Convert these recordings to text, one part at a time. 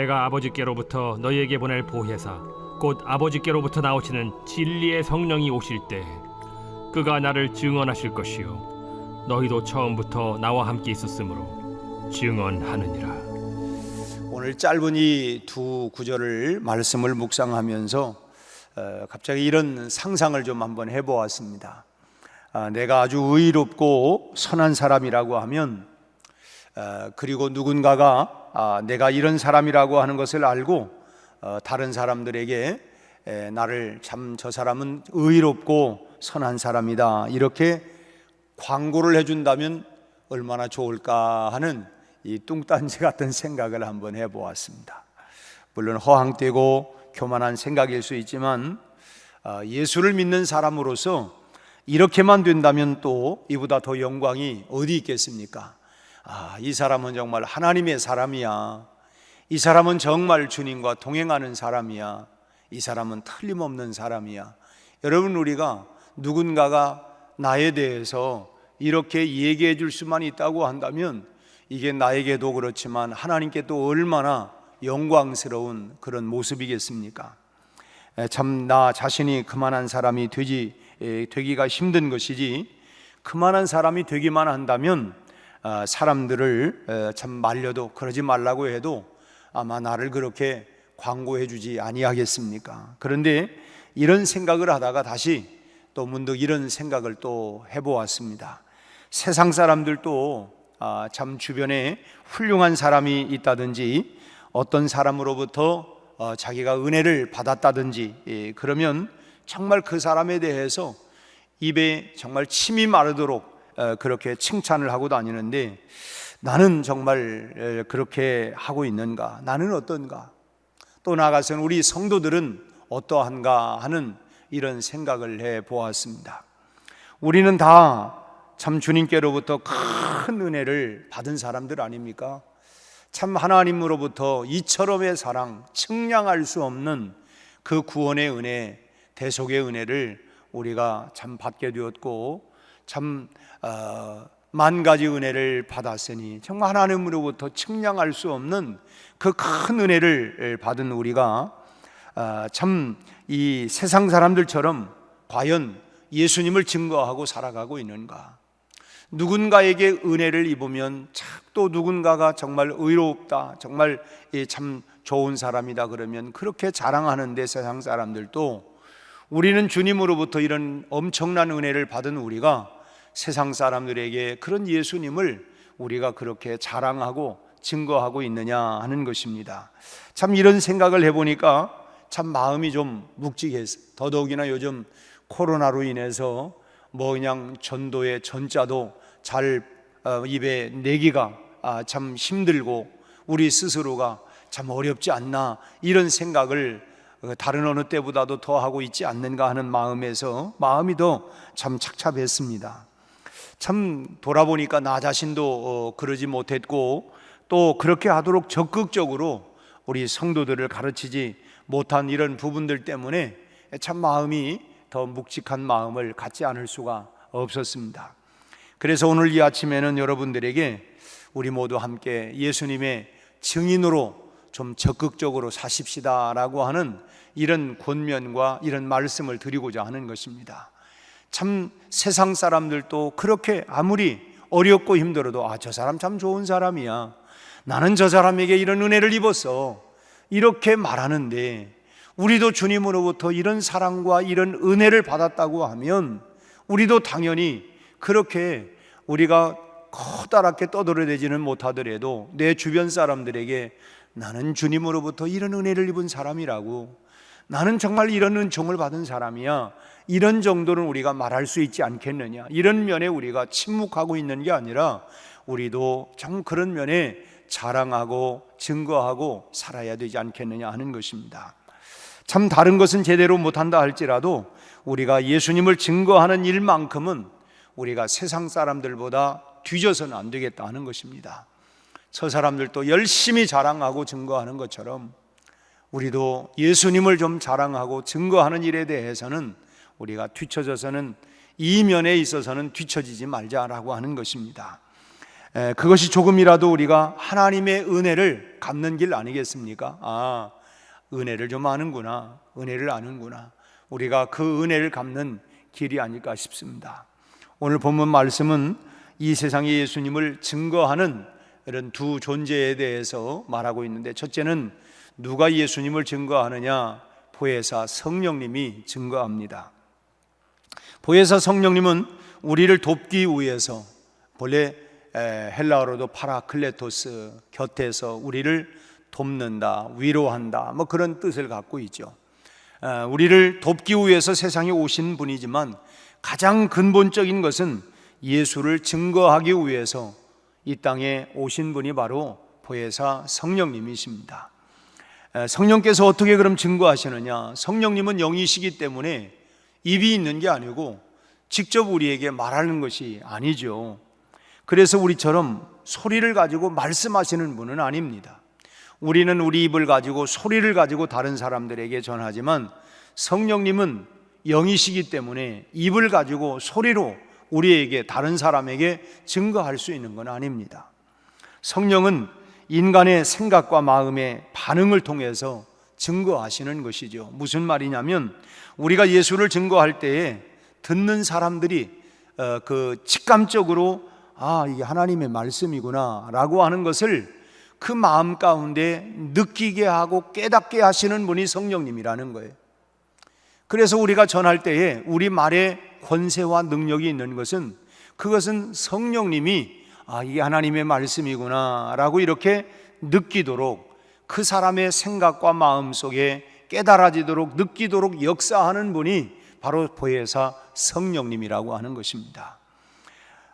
내가 아버지께로부터 너희에게 보낼 보혜사 곧 아버지께로부터 나오시는 진리의 성령이 오실 때 그가 나를 증언하실 것이요 너희도 처음부터 나와 함께 있었으므로 증언하느니라 오늘 짧은 이 두 구절을 말씀을 묵상하면서 어, 갑자기 이런 상상을 좀 한번 해보았습니다. 아, 내가 아주 의롭고 선한 사람이라고 하면 어, 그리고 누군가가 아, 내가 이런 사람이라고 하는 것을 알고 어, 다른 사람들에게 에, 나를 참 저 사람은 의롭고 선한 사람이다 이렇게 광고를 해준다면 얼마나 좋을까 하는 이 뚱딴지 같은 생각을 한번 해보았습니다. 물론 허황되고 교만한 생각일 수 있지만 아, 예수를 믿는 사람으로서 이렇게만 된다면 또 이보다 더 영광이 어디 있겠습니까? 아, 이 사람은 정말 하나님의 사람이야. 이 사람은 정말 주님과 동행하는 사람이야. 이 사람은 틀림없는 사람이야. 여러분, 우리가 누군가가 나에 대해서 이렇게 얘기해 줄 수만 있다고 한다면 이게 나에게도 그렇지만 하나님께 또 얼마나 영광스러운 그런 모습이겠습니까? 참 나 자신이 그만한 사람이 되지 에, 되기가 힘든 것이지 그만한 사람이 되기만 한다면 아, 사람들을 에, 참 말려도 그러지 말라고 해도 아마 나를 그렇게 광고해 주지 아니하겠습니까? 그런데 이런 생각을 하다가 다시 또 문득 이런 생각을 또 해보았습니다. 세상 사람들도 아, 참 주변에 훌륭한 사람이 있다든지 어떤 사람으로부터 어, 자기가 은혜를 받았다든지 예, 그러면 정말 그 사람에 대해서 입에 정말 침이 마르도록 어, 그렇게 칭찬을 하고 다니는데 나는 정말 에, 그렇게 하고 있는가? 나는 어떤가? 또 나아가서는 우리 성도들은 어떠한가 하는 이런 생각을 해 보았습니다. 우리는 다 참 주님께로부터 큰 은혜를 받은 사람들 아닙니까? 참 하나님으로부터 이처럼의 사랑, 측량할 수 없는 그 구원의 은혜, 대속의 은혜를 우리가 참 받게 되었고 참 어, 만 가지 은혜를 받았으니 정말 하나님으로부터 측량할 수 없는 그 큰 은혜를 받은 우리가 아, 참이 세상 사람들처럼 과연 예수님을 증거하고 살아가고 있는가? 누군가에게 은혜를 입으면 참또 누군가가 정말 의롭다, 정말 이참 좋은 사람이다 그러면 그렇게 자랑하는데 세상 사람들도 우리는 주님으로부터 이런 엄청난 은혜를 받은 우리가 세상 사람들에게 그런 예수님을 우리가 그렇게 자랑하고 증거하고 있느냐 하는 것입니다. 참 이런 생각을 해보니까 참 마음이 좀 묵직해서 더더욱이나 요즘 코로나로 인해서 뭐 그냥 전도의 전자도 잘 어, 입에 내기가 아, 참 힘들고 우리 스스로가 참 어렵지 않나 이런 생각을 어, 다른 어느 때보다도 더 하고 있지 않는가 하는 마음에서 마음이 더 참 착잡했습니다. 참 돌아보니까 나 자신도 어, 그러지 못했고 또 그렇게 하도록 적극적으로 우리 성도들을 가르치지 못한 이런 부분들 때문에 참 마음이 더 묵직한 마음을 갖지 않을 수가 없었습니다. 그래서 오늘 이 아침에는 여러분들에게 우리 모두 함께 예수님의 증인으로 좀 적극적으로 사십시다라고 하는 이런 권면과 이런 말씀을 드리고자 하는 것입니다. 참 세상 사람들도 그렇게 아무리 어렵고 힘들어도 아, 저 사람 참 좋은 사람이야. 나는 저 사람에게 이런 은혜를 입었어. 이렇게 말하는데 우리도 주님으로부터 이런 사랑과 이런 은혜를 받았다고 하면 우리도 당연히 그렇게 우리가 커다랗게 떠들어대지는 못하더라도 내 주변 사람들에게 나는 주님으로부터 이런 은혜를 입은 사람이라고 나는 정말 이런 은총을 받은 사람이야. 이런 정도는 우리가 말할 수 있지 않겠느냐. 이런 면에 우리가 침묵하고 있는 게 아니라 우리도 참 그런 면에 자랑하고 증거하고 살아야 되지 않겠느냐 하는 것입니다. 참 다른 것은 제대로 못한다 할지라도 우리가 예수님을 증거하는 일만큼은 우리가 세상 사람들보다 뒤져서는 안 되겠다 하는 것입니다. 저 사람들도 열심히 자랑하고 증거하는 것처럼 우리도 예수님을 좀 자랑하고 증거하는 일에 대해서는 우리가 뒤처져서는 이 면에 있어서는 뒤처지지 말자라고 하는 것입니다. 에, 그것이 조금이라도 우리가 하나님의 은혜를 갚는 길 아니겠습니까? 아, 은혜를 좀 아는구나. 은혜를 아는구나. 우리가 그 은혜를 갚는 길이 아닐까 싶습니다. 오늘 본문 말씀은 이 세상에 예수님을 증거하는 이런 두 존재에 대해서 말하고 있는데 첫째는 누가 예수님을 증거하느냐? 보혜사 성령님이 증거합니다. 보혜사 성령님은 우리를 돕기 위해서 본래 에, 헬라어로도 파라클레토스 곁에서 우리를 돕는다, 위로한다, 뭐 그런 뜻을 갖고 있죠. 에, 우리를 돕기 위해서 세상에 오신 분이지만 가장 근본적인 것은 예수를 증거하기 위해서 이 땅에 오신 분이 바로 보혜사 성령님이십니다. 에, 성령께서 어떻게 그럼 증거하시느냐? 성령님은 영이시기 때문에 입이 있는 게 아니고 직접 우리에게 말하는 것이 아니죠. 그래서 우리처럼 소리를 가지고 말씀하시는 분은 아닙니다. 우리는 우리 입을 가지고 소리를 가지고 다른 사람들에게 전하지만 성령님은 영이시기 때문에 입을 가지고 소리로 우리에게 다른 사람에게 증거할 수 있는 건 아닙니다. 성령은 인간의 생각과 마음의 반응을 통해서 증거하시는 것이죠. 무슨 말이냐면 우리가 예수를 증거할 때에 듣는 사람들이 어, 그 직감적으로 아 이게 하나님의 말씀이구나라고 하는 것을 그 마음 가운데 느끼게 하고 깨닫게 하시는 분이 성령님이라는 거예요. 그래서 우리가 전할 때에 우리 말에 권세와 능력이 있는 것은 그것은 성령님이 아 이게 하나님의 말씀이구나 라고 이렇게 느끼도록 그 사람의 생각과 마음 속에 깨달아지도록 느끼도록 역사하는 분이 바로 보혜사 성령님이라고 하는 것입니다.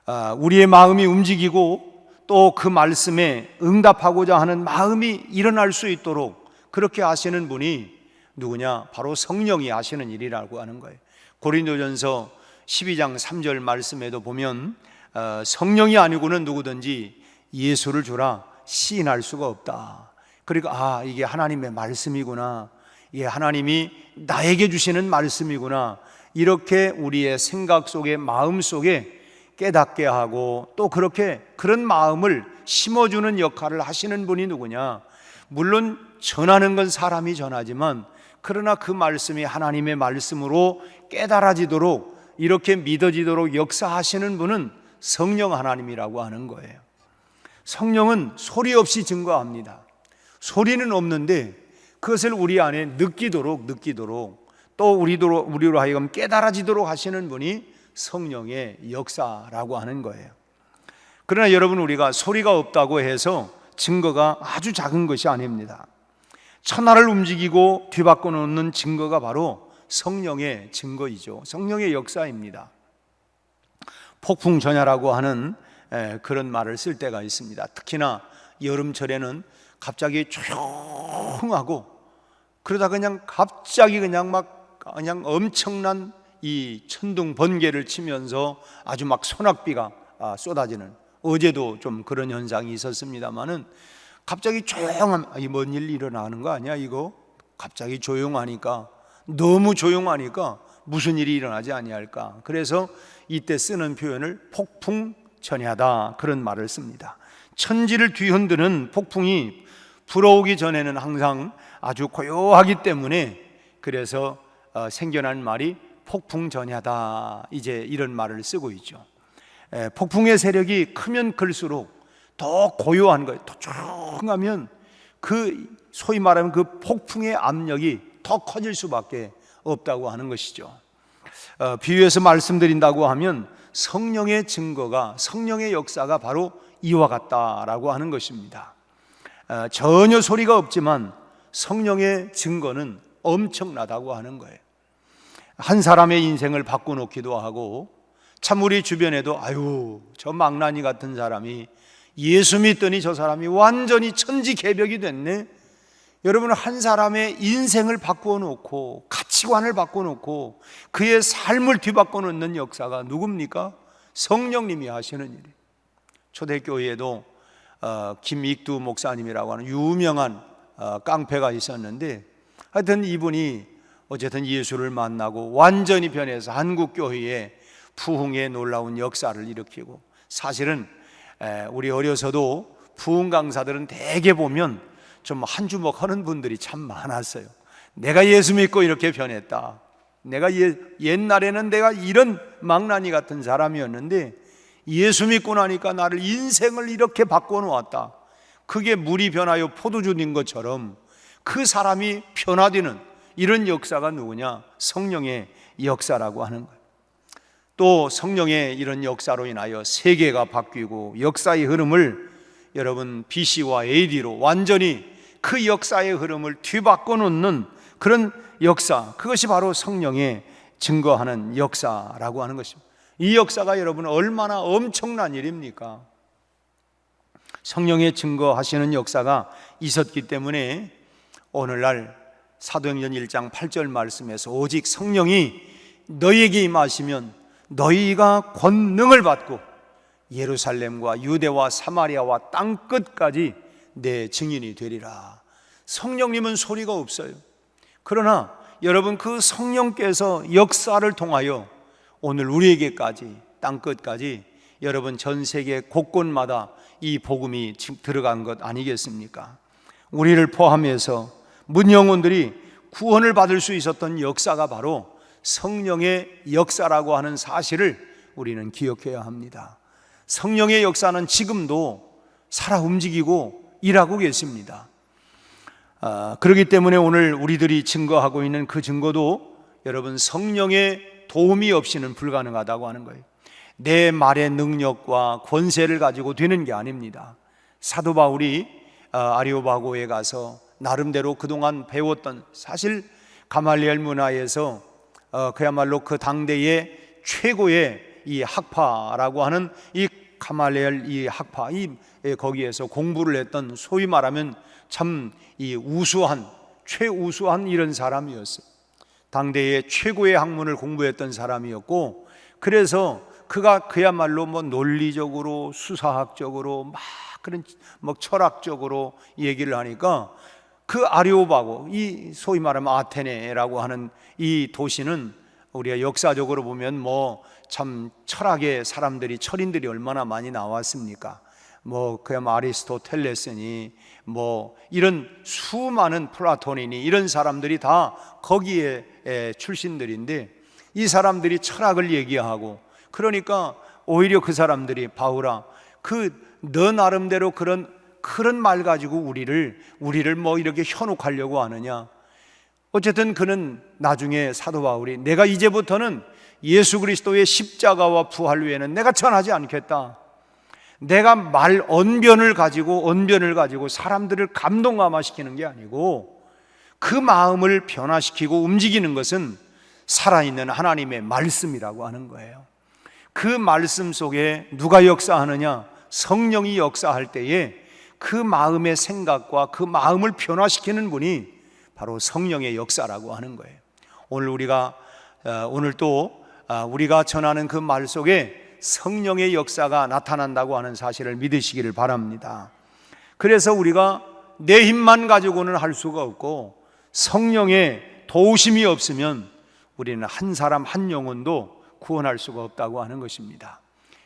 아, 우리의 마음이 움직이고 또 그 말씀에 응답하고자 하는 마음이 일어날 수 있도록 그렇게 하시는 분이 누구냐? 바로 성령이 하시는 일이라고 하는 거예요. 고린도전서 12장 3절 말씀에도 보면 어, 성령이 아니고는 누구든지 예수를 주라 시인할 수가 없다. 그러니까 아 이게 하나님의 말씀이구나. 이게 하나님이 나에게 주시는 말씀이구나. 이렇게 우리의 생각 속에 마음 속에 깨닫게 하고 또 그렇게 그런 마음을 심어주는 역할을 하시는 분이 누구냐? 물론 전하는 건 사람이 전하지만 그러나 그 말씀이 하나님의 말씀으로 깨달아지도록 이렇게 믿어지도록 역사하시는 분은 성령 하나님이라고 하는 거예요. 성령은 소리 없이 증거합니다. 소리는 없는데 그것을 우리 안에 느끼도록 느끼도록 또 우리도 우리로 하여금 깨달아지도록 하시는 분이 성령의 역사라고 하는 거예요. 그러나 여러분 우리가 소리가 없다고 해서 증거가 아주 작은 것이 아닙니다. 천하를 움직이고 뒤바꿔 놓는 증거가 바로 성령의 증거이죠. 성령의 역사입니다. 폭풍 전야라고 하는 에, 그런 말을 쓸 때가 있습니다. 특히나 여름철에는 갑자기 조용하고 그러다 그냥 갑자기 그냥 막 그냥 엄청난 이 천둥 번개를 치면서 아주 막 소낙비가 아, 쏟아지는 어제도 좀 그런 현상이 있었습니다만은 갑자기 조용함 이뭔 일 일어나는 거 아니야 이거 갑자기 조용하니까 너무 조용하니까 무슨 일이 일어나지 아니할까 그래서 이때 쓰는 표현을 폭풍 전야다 그런 말을 씁니다 천지를 뒤흔드는 폭풍이 불어오기 전에는 항상 아주 고요하기 때문에 그래서 어, 생겨난 말이 폭풍 전야다 이제 이런 말을 쓰고 있죠. 에, 폭풍의 세력이 크면 클수록 더 고요한 거예요. 더 조용하면 그 소위 말하면 그 폭풍의 압력이 더 커질 수밖에 없다고 하는 것이죠. 어, 비유해서 말씀드린다고 하면 성령의 증거가 성령의 역사가 바로 이와 같다라고 하는 것입니다. 어, 전혀 소리가 없지만 성령의 증거는 엄청나다고 하는 거예요. 한 사람의 인생을 바꿔놓기도 하고 참 우리 주변에도 아유 저 망나니 같은 사람이 예수 믿더니 저 사람이 완전히 천지 개벽이 됐네. 여러분 한 사람의 인생을 바꾸어 놓고 가치관을 바꿔 놓고 그의 삶을 뒤바꿔 놓는 역사가 누굽니까? 성령님이 하시는 일이. 초대교회에도 어, 김익두 목사님이라고 하는 유명한 어, 깡패가 있었는데 하여튼 이분이 어쨌든 예수를 만나고 완전히 변해서 한국 교회에 부흥의 놀라운 역사를 일으키고 사실은 에, 우리 어려서도 부흥 강사들은 대개 보면 좀 한 주먹 하는 분들이 참 많았어요. 내가 예수 믿고 이렇게 변했다. 내가 예, 옛날에는 내가 이런 망나니 같은 사람이었는데 예수 믿고 나니까 나를 인생을 이렇게 바꿔 놓았다. 그게 물이 변하여 포도주인 것처럼 그 사람이 변화되는 이런 역사가 누구냐? 성령의 역사라고 하는 거예요. 또 성령의 이런 역사로 인하여 세계가 바뀌고 역사의 흐름을 여러분 BC와 AD로 완전히 그 역사의 흐름을 뒤바꿔 놓는 그런 역사 그것이 바로 성령의 증거하는 역사라고 하는 것입니다. 이 역사가 여러분 얼마나 엄청난 일입니까? 성령의 증거하시는 역사가 있었기 때문에 오늘날 사도행전 1장 8절 말씀에서 오직 성령이 너희에게 임하시면 너희가 권능을 받고 예루살렘과 유대와 사마리아와 땅 끝까지 내 증인이 되리라. 성령님은 소리가 없어요. 그러나 여러분 그 성령께서 역사를 통하여 오늘 우리에게까지 땅 끝까지 여러분 전 세계 곳곳마다 이 복음이 들어간 것 아니겠습니까? 우리를 포함해서 문 영혼들이 구원을 받을 수 있었던 역사가 바로 성령의 역사라고 하는 사실을 우리는 기억해야 합니다. 성령의 역사는 지금도 살아 움직이고 일하고 계십니다. 아, 그렇기 때문에 오늘 우리들이 증거하고 있는 그 증거도 여러분 성령의 도움이 없이는 불가능하다고 하는 거예요. 내 말의 능력과 권세를 가지고 되는 게 아닙니다. 사도 바울이 아, 아리오바고에 가서 나름대로 그동안 배웠던 사실 가말리엘 문화에서 어, 그야말로 그 당대의 최고의 이 학파라고 하는 이 가말리엘 이 학파 이 예, 거기에서 공부를 했던 소위 말하면 참 이 우수한 최우수한 이런 사람이었어요. 당대의 최고의 학문을 공부했던 사람이었고 그래서 그가 그야말로 뭐 논리적으로 수사학적으로 막 그런 뭐 철학적으로 얘기를 하니까 그 아리오바고 이 소위 말하면 아테네라고 하는 이 도시는 우리가 역사적으로 보면 뭐 참 철학의 사람들이 철인들이 얼마나 많이 나왔습니까? 뭐 그야말로 아리스토텔레스니 뭐 이런 수많은 플라톤이니 이런 사람들이 다 거기에 에, 출신들인데 이 사람들이 철학을 얘기하고 그러니까 오히려 그 사람들이 바울아 그 너 나름대로 그런 그런 말 가지고 우리를 우리를 뭐 이렇게 현혹하려고 하느냐 어쨌든 그는 나중에 사도 바울이 내가 이제부터는 예수 그리스도의 십자가와 부활 외에는 내가 전하지 않겠다. 내가 말 언변을 가지고 언변을 가지고 사람들을 감동 감화시키는 게 아니고 그 마음을 변화시키고 움직이는 것은 살아있는 하나님의 말씀이라고 하는 거예요. 그 말씀 속에 누가 역사하느냐? 성령이 역사할 때에 그 마음의 생각과 그 마음을 변화시키는 분이 바로 성령의 역사라고 하는 거예요. 오늘 우리가 어, 오늘 또 아, 우리가 전하는 그 말 속에 성령의 역사가 나타난다고 하는 사실을 믿으시기를 바랍니다. 그래서 우리가 내 힘만 가지고는 할 수가 없고 성령의 도우심이 없으면 우리는 한 사람 한 영혼도 구원할 수가 없다고 하는 것입니다.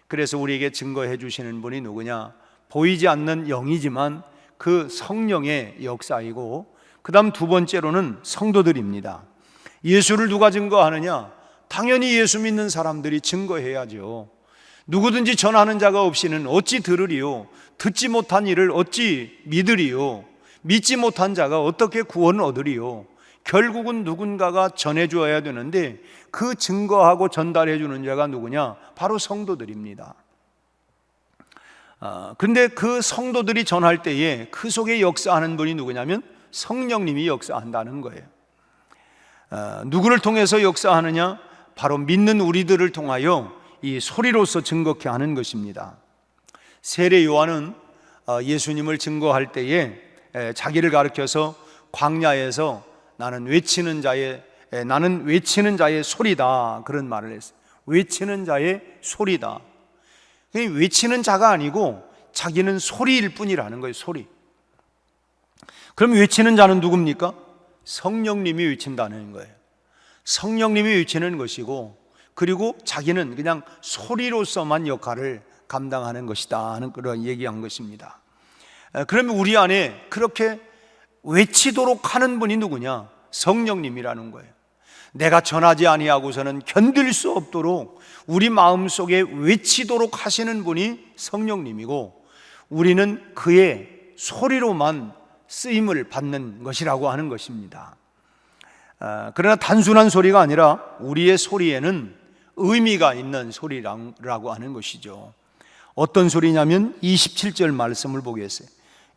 그래서 우리에게 증거해 주시는 분이 누구냐? 보이지 않는 영이지만 그 성령의 역사이고 그다음 두 번째로는 성도들입니다. 예수를 누가 증거하느냐? 당연히 예수 믿는 사람들이 증거해야죠. 누구든지 전하는 자가 없이는 어찌 들으리요? 듣지 못한 일을 어찌 믿으리요? 믿지 못한 자가 어떻게 구원을 얻으리요? 결국은 누군가가 전해 주어야 되는데 그 증거하고 전달해 주는 자가 누구냐? 바로 성도들입니다. 아, 근데 그 성도들이 전할 때에 그 속에 역사하는 분이 누구냐면 성령님이 역사한다는 거예요. 아, 누구를 통해서 역사하느냐? 바로 믿는 우리들을 통하여 이 소리로서 증거케 하는 것입니다. 세례 요한은 어, 예수님을 증거할 때에 에, 자기를 가리켜서 광야에서 나는 외치는 자의 에, 나는 외치는 자의 소리다 그런 말을 했어요. 외치는 자의 소리다. 외치는 자가 아니고 자기는 소리일 뿐이라는 거예요. 소리. 그럼 외치는 자는 누굽니까? 성령님이 외친다는 거예요. 성령님이 외치는 것이고 그리고 자기는 그냥 소리로서만 역할을 감당하는 것이다 하는 그런 얘기한 것입니다. 에, 그러면 우리 안에 그렇게 외치도록 하는 분이 누구냐? 성령님이라는 거예요. 내가 전하지 아니하고서는 견딜 수 없도록 우리 마음 속에 외치도록 하시는 분이 성령님이고 우리는 그의 소리로만 쓰임을 받는 것이라고 하는 것입니다. 아, 그러나 단순한 소리가 아니라 우리의 소리에는 의미가 있는 소리라고 하는 것이죠. 어떤 소리냐면 27절 말씀을 보겠어요.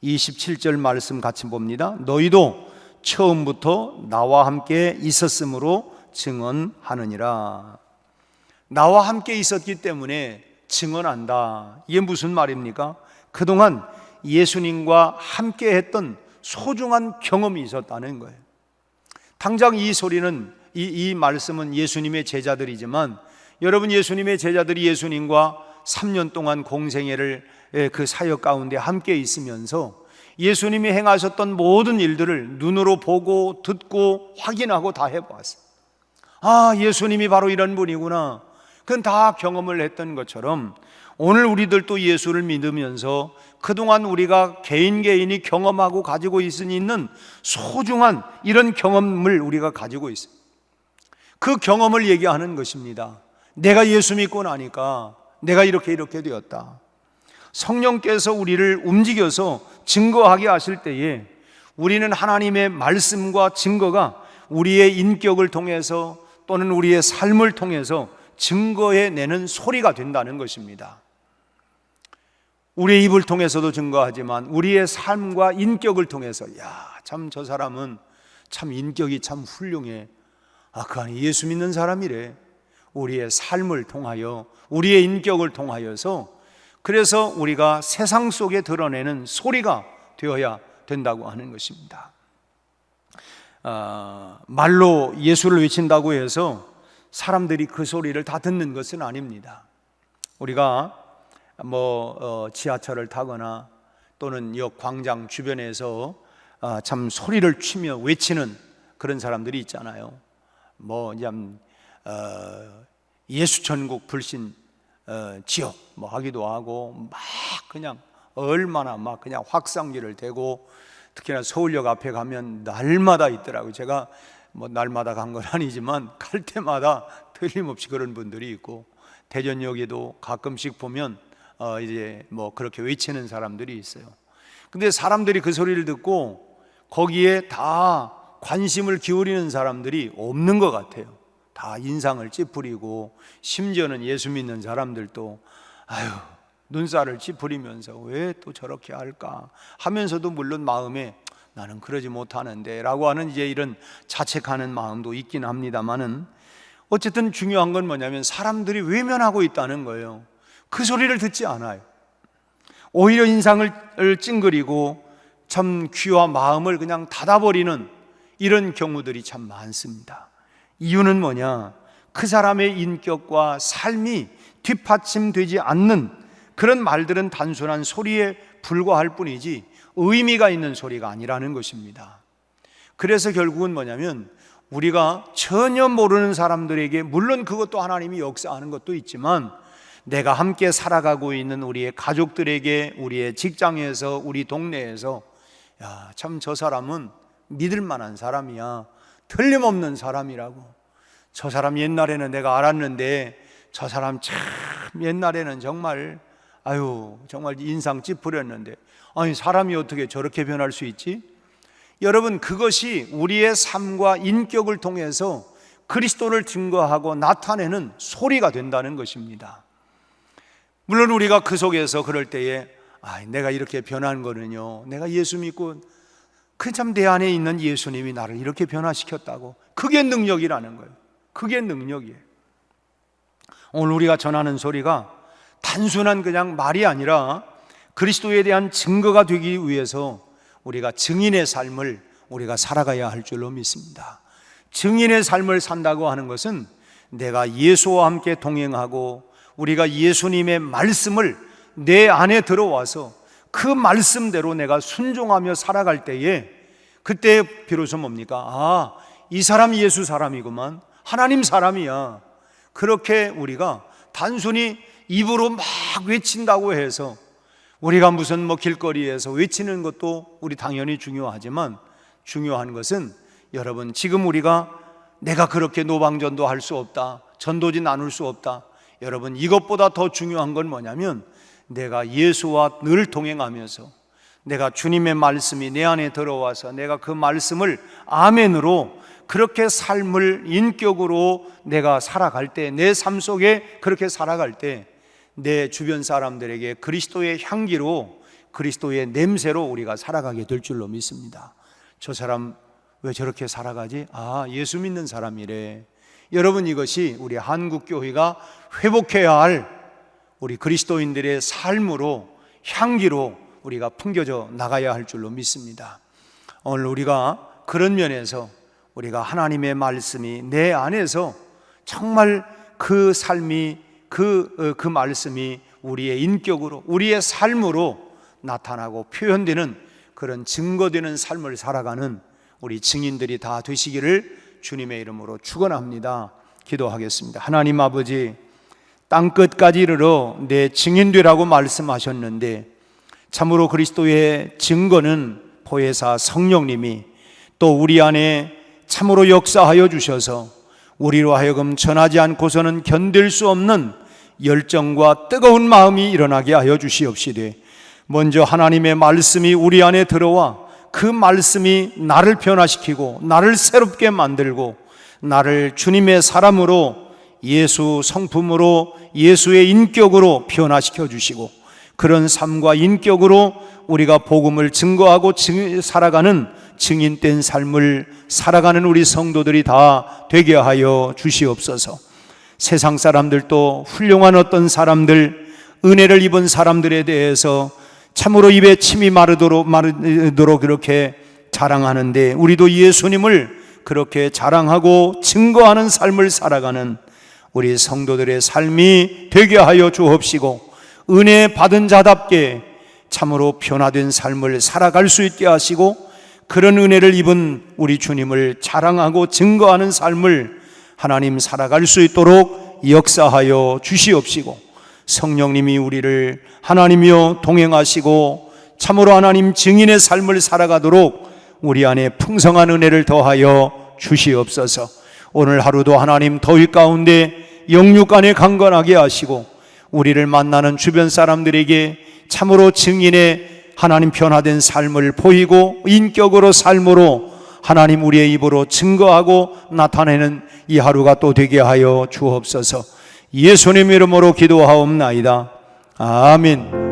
27절 말씀 같이 봅니다. 너희도 처음부터 나와 함께 있었으므로 증언하느니라. 나와 함께 있었기 때문에 증언한다. 이게 무슨 말입니까? 그동안 예수님과 함께 했던 소중한 경험이 있었다는 거예요. 당장 이 소리는 이, 이 말씀은 예수님의 제자들이지만 여러분 예수님의 제자들이 예수님과 3년 동안 공생애를 예, 그 사역 가운데 함께 있으면서 예수님이 행하셨던 모든 일들을 눈으로 보고 듣고 확인하고 다 해보았어요. 아, 예수님이 바로 이런 분이구나. 그건 다 경험을 했던 것처럼 오늘 우리들도 예수를 믿으면서 그동안 우리가 개인 개인이 경험하고 가지고 있는 소중한 이런 경험을 우리가 가지고 있어요. 그 경험을 얘기하는 것입니다. 내가 예수 믿고 나니까 내가 이렇게 이렇게 되었다. 성령께서 우리를 움직여서 증거하게 하실 때에 우리는 하나님의 말씀과 증거가 우리의 인격을 통해서 또는 우리의 삶을 통해서 증거해 내는 소리가 된다는 것입니다. 우리의 입을 통해서도 증거하지만 우리의 삶과 인격을 통해서 야, 참 저 사람은 참 인격이 참 훌륭해. 아, 그 안에 예수 믿는 사람이래. 우리의 삶을 통하여 우리의 인격을 통하여서 그래서 우리가 세상 속에 드러내는 소리가 되어야 된다고 하는 것입니다. 아, 말로 예수를 외친다고 해서 사람들이 그 소리를 다 듣는 것은 아닙니다. 우리가 뭐 어, 지하철을 타거나 또는 역 광장 주변에서 아, 참 소리를 치며 외치는 그런 사람들이 있잖아요. 뭐 그냥 어, 예수 전국 불신 어, 지역 뭐 하기도 하고 막 그냥 얼마나 막 그냥 확상기를 대고 특히나 서울역 앞에 가면 날마다 있더라고요. 제가 뭐 날마다 간 건 아니지만 갈 때마다 틀림없이 그런 분들이 있고 대전역에도 가끔씩 보면 어 이제 뭐 그렇게 외치는 사람들이 있어요. 근데 사람들이 그 소리를 듣고 거기에 다 관심을 기울이는 사람들이 없는 것 같아요. 다 인상을 찌푸리고 심지어는 예수 믿는 사람들도 아유 눈살을 찌푸리면서 왜 또 저렇게 할까 하면서도 물론 마음에 나는 그러지 못하는데라고 하는 이제 이런 자책하는 마음도 있긴 합니다만은 어쨌든 중요한 건 뭐냐면 사람들이 외면하고 있다는 거예요. 그 소리를 듣지 않아요. 오히려 인상을 찡그리고 참 귀와 마음을 그냥 닫아버리는 이런 경우들이 참 많습니다. 이유는 뭐냐? 그 사람의 인격과 삶이 뒷받침되지 않는 그런 말들은 단순한 소리에 불과할 뿐이지 의미가 있는 소리가 아니라는 것입니다. 그래서 결국은 뭐냐면 우리가 전혀 모르는 사람들에게 물론 그것도 하나님이 역사하는 것도 있지만 내가 함께 살아가고 있는 우리의 가족들에게 우리의 직장에서 우리 동네에서 야, 참 저 사람은 믿을 만한 사람이야. 틀림없는 사람이라고. 저 사람 옛날에는 내가 알았는데 저 사람 참 옛날에는 정말 아유 정말 인상 찌푸렸는데 아니 사람이 어떻게 저렇게 변할 수 있지? 여러분 그것이 우리의 삶과 인격을 통해서 그리스도를 증거하고 나타내는 소리가 된다는 것입니다. 물론 우리가 그 속에서 그럴 때에 아, 내가 이렇게 변한 거는요. 내가 예수 믿고 그 참 내 안에 있는 예수님이 나를 이렇게 변화시켰다고. 그게 능력이라는 거예요. 그게 능력이에요. 오늘 우리가 전하는 소리가 단순한 그냥 말이 아니라 그리스도에 대한 증거가 되기 위해서 우리가 증인의 삶을 우리가 살아가야 할 줄로 믿습니다. 증인의 삶을 산다고 하는 것은 내가 예수와 함께 동행하고 우리가 예수님의 말씀을 내 안에 들어와서 그 말씀대로 내가 순종하며 살아갈 때에 그때 비로소 뭡니까? 아, 이 사람 예수 사람이구만. 하나님 사람이야. 그렇게 우리가 단순히 입으로 막 외친다고 해서 우리가 무슨 뭐 길거리에서 외치는 것도 우리 당연히 중요하지만 중요한 것은 여러분 지금 우리가 내가 그렇게 노방전도 할 수 없다. 전도지 나눌 수 없다. 여러분 이것보다 더 중요한 건 뭐냐면 내가 예수와 늘 동행하면서 내가 주님의 말씀이 내 안에 들어와서 내가 그 말씀을 아멘으로 그렇게 삶을 인격으로 내가 살아갈 때 내 삶 속에 그렇게 살아갈 때 내 주변 사람들에게 그리스도의 향기로 그리스도의 냄새로 우리가 살아가게 될 줄로 믿습니다. 저 사람 왜 저렇게 살아가지? 아, 예수 믿는 사람이래. 여러분 이것이 우리 한국 교회가 회복해야 할 우리 그리스도인들의 삶으로 향기로 우리가 풍겨져 나가야 할 줄로 믿습니다. 오늘 우리가 그런 면에서 우리가 하나님의 말씀이 내 안에서 정말 그 삶이 그, 어, 그 말씀이 우리의 인격으로 우리의 삶으로 나타나고 표현되는 그런 증거되는 삶을 살아가는 우리 증인들이 다 되시기를 주님의 이름으로 축원합니다. 기도하겠습니다. 하나님 아버지 땅 끝까지 이르러 내 증인 되라고 말씀하셨는데 참으로 그리스도의 증거는 보혜사 성령님이 또 우리 안에 참으로 역사하여 주셔서 우리로 하여금 전하지 않고서는 견딜 수 없는 열정과 뜨거운 마음이 일어나게 하여 주시옵시되 먼저 하나님의 말씀이 우리 안에 들어와 그 말씀이 나를 변화시키고 나를 새롭게 만들고 나를 주님의 사람으로 예수 성품으로 예수의 인격으로 변화시켜 주시고 그런 삶과 인격으로 우리가 복음을 증거하고 증- 살아가는 증인된 삶을 살아가는 우리 성도들이 다 되게 하여 주시옵소서. 세상 사람들도 훌륭한 어떤 사람들, 은혜를 입은 사람들에 대해서 참으로 입에 침이 마르도록 마르도록 그렇게 자랑하는데 우리도 예수님을 그렇게 자랑하고 증거하는 삶을 살아가는 우리 성도들의 삶이 되게 하여 주옵시고 은혜 받은 자답게 참으로 변화된 삶을 살아갈 수 있게 하시고 그런 은혜를 입은 우리 주님을 자랑하고 증거하는 삶을 하나님 살아갈 수 있도록 역사하여 주시옵시고 성령님이 우리를 하나님이여 동행하시고 참으로 하나님 증인의 삶을 살아가도록 우리 안에 풍성한 은혜를 더하여 주시옵소서. 오늘 하루도 하나님 더위 가운데 영육 안에 강건하게 하시고 우리를 만나는 주변 사람들에게 참으로 증인의 하나님 변화된 삶을 보이고 인격으로 삶으로 하나님 우리의 입으로 증거하고 나타내는 이 하루가 또 되게 하여 주옵소서. 예수님 이름으로 기도하옵나이다. 아멘.